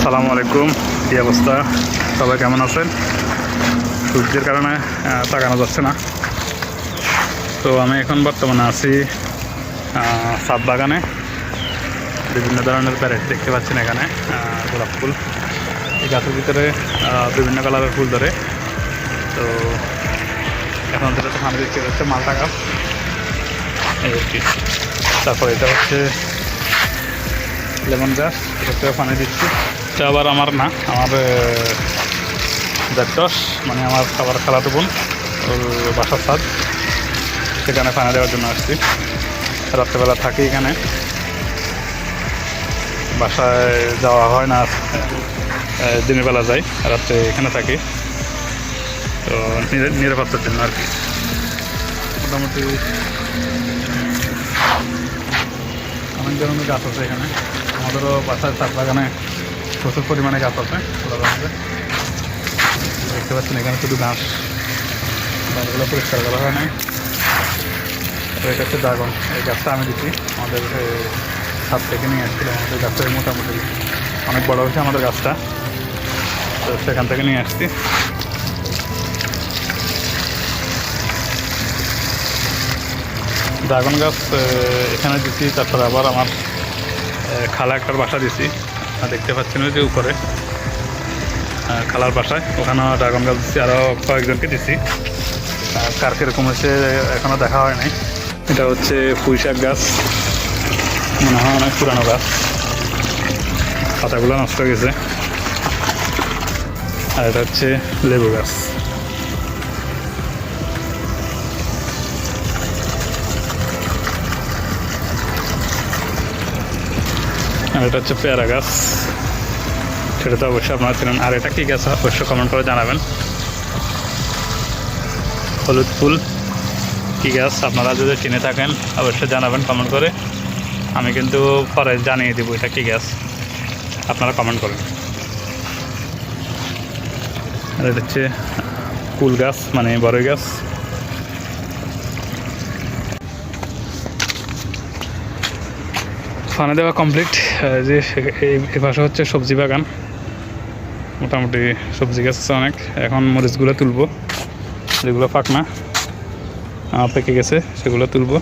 আসসালামু আলাইকুম। কী অবস্থা? সবাই কেমন আছেন? সূর্যের কারণে তাকানো যাচ্ছে না। তো আমি এখন বর্তমানে আছি সাত বাগানে। বিভিন্ন ধরনের প্যারেট দেখতে পাচ্ছেন এখানে গোলাপ ফুল। এই গাছের ভিতরে বিভিন্ন কালারের ফুল ধরে। তো এখন পানি দিচ্ছে এটা হচ্ছে মালটা গাছ। তারপরে এটা হচ্ছে লেমন গাছ, এটাতেও পানি দিচ্ছি। এটা আবার আমার না, আমার দেড়টস মানে আমার খাবার খালাতো বোন, ওর বাসার ছাদ। সেখানে পানি দেওয়ার জন্য আসছি। রাত্রেবেলা থাকি এখানে। বাসায় যাওয়া হয় না দিনের বেলা যাই, রাত্রে এখানে থাকি। তো নিরা- নিরাপত্তার জন্য আর কি। মোটামুটি অনেক ধরনের গাছ আছে এখানে। আমাদেরও বাসায় চার বাগানে প্রচুর পরিমাণে গাছ আছে দেখতে পাচ্ছেন, এখানে শুধু ঘাস। গাছগুলো পরিষ্কার করা হয় তো এটা হচ্ছে ড্রাগন। এই গাছটা আমি দিচ্ছি আমাদের ছাদ থেকে নিয়ে আসছিলাম আমাদের গাছটা মোটামুটি অনেক বড় হয়েছে আমাদের গাছটা। তো সেখান থেকে নিয়ে আসছি। ড্রাগন গাছ এখানে দিচ্ছি তারপরে আবার আমার খালা একটার বাসা দিছি। দেখতে পাচ্ছেন ওই যে উপরে খালার বাসায়। ওখানেও ড্রাগন গাছ দিচ্ছি আরও কয়েকজনকে দিচ্ছি আর কার কীরকম হচ্ছে এখনও দেখা হয় নাই। এটা হচ্ছে পুঁই শাক গাছ। মনে হয় অনেক পুরানো গাছ। পাতাগুলো নষ্ট হয়ে গেছে। আর এটা হচ্ছে লেবু গাছ। আর এটা হচ্ছে পেয়ারা গাছ। সেটা তো অবশ্যই আপনারা ছিলেন আর এটা কী গাছ? অবশ্যই কমেন্ট করে জানাবেন। হলুদ ফুল কী গাছ? আপনারা যদি চিনে থাকেন, অবশ্যই জানাবেন কমেন্ট করে। আমি কিন্তু পরে জানিয়ে দেবো এটা কী গাছ। আপনারা কমেন্ট করেন। আর এটা হচ্ছে কুল গাছ মানে বড়ই গাছ। ফানা দেওয়া কমপ্লিট যে এই পাশে হচ্ছে সবজি বাগান। মোটামুটি সবজি গাছ আছে অনেক। এখন মরিচগুলো তুলবো। যেগুলো ফাঁকনা পেকে গেছে, সেগুলো তুলবো।